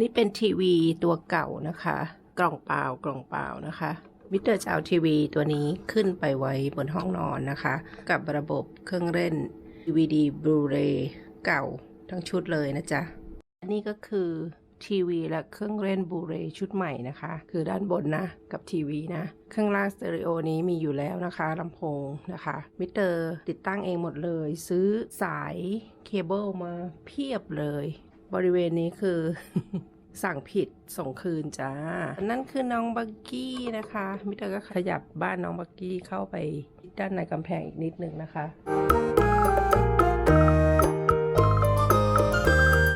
นี่เป็นทีวีตัวเก่านะคะ กล่องเปล่ากล่องเปล่านะคะมิเตอร์จะเอาทีวีตัวนี้ขึ้นไปไว้บนห้องนอนนะคะ กับระบบเครื่องเล่น DVD Blu-ray เก่าทั้งชุดเลยนะจ๊ะอันนี้ก็คือทีวีและเครื่องเล่นบูเรชุดใหม่นะคะ คือด้านบนนะกับทีวีนะ เครื่องล่างสเตอริโอนี้มีอยู่แล้วนะคะลำโพงนะคะ มิเตอร์ติดตั้งเองหมดเลย ซื้อสายเคเบิลมาเพียบเลย บริเวณนี้คือสั่งผิดส่งคืนจ้า นั่นคือน้องบักกี้นะคะมิเตอร์ก็ขยับบ้านน้องบักกี้เข้าไปด้านในกำแพงอีกนิดนึงนะคะ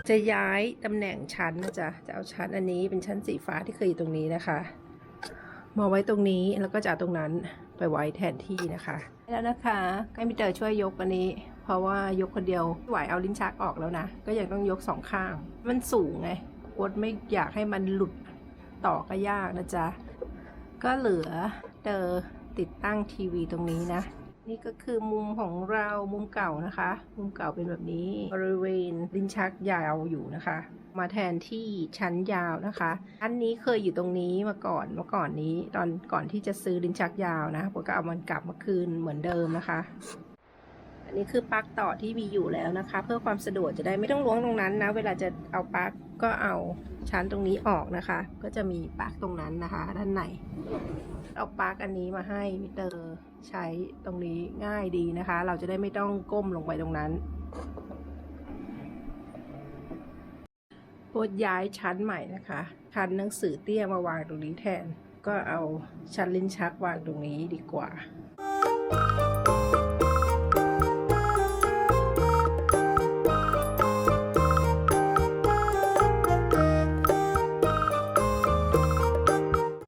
จะย้ายตำแหน่งชั้นนะจ๊ะ จะเอาชั้นอันนี้เป็นชั้นสีฟ้าที่เคยอยู่ตรงนี้นะคะ มาไว้ตรงนี้แล้วก็จะเอาตรงนั้นไปไว้แทนที่นะคะแล้วนะคะให้มิเตอร์ช่วยยกอันนี้ เพราะว่ายกคนเดียวไม่ไหวเอาลิ้นชักออกแล้วนะ ก็ยังต้องยกสองข้าง มันสูงไงกดไม่อยากให้มันหลุดต่อก็ยากนะจ๊ะ ก็เหลือเตอติดตั้งทีวีตรงนี้นะ นี่ก็คือมุมของเรามุมเก่านะคะ มุมเก่าเป็นแบบนี้บริเวณลิ้นชักยาวอยู่นะคะ มาแทนที่ชั้นยาวนะคะอันนี้เคยอยู่ตรงนี้มาก่อนเมื่อก่อนนี้ ตอนก่อนที่จะซื้อลิ้นชักยาวนะผมก็เอามันกลับมาคืนเหมือนเดิมนะคะ อันนี้คือปลั๊กต่อที่มีอยู่แล้วนะคะ เพื่อความสะดวกจะได้ไม่ต้องล้วงตรงนั้นนะ เวลาจะเอาปลั๊กก็เอาชั้นตรงนี้ออกนะคะ ก็จะมีปลั๊กตรงนั้นนะคะ ด้านในเอาปลั๊กอันนี้มาให้มิเตอร์ใช้ตรงนี้ง่ายดีนะคะ เราจะได้ไม่ต้องก้มลงไปตรงนั้นโพดย้ายชั้นใหม่นะคะชั้นหนังสือเตี้ยมาวางตรงนี้แทน ก็เอาชั้นลิ้นชักวางตรงนี้ดีกว่า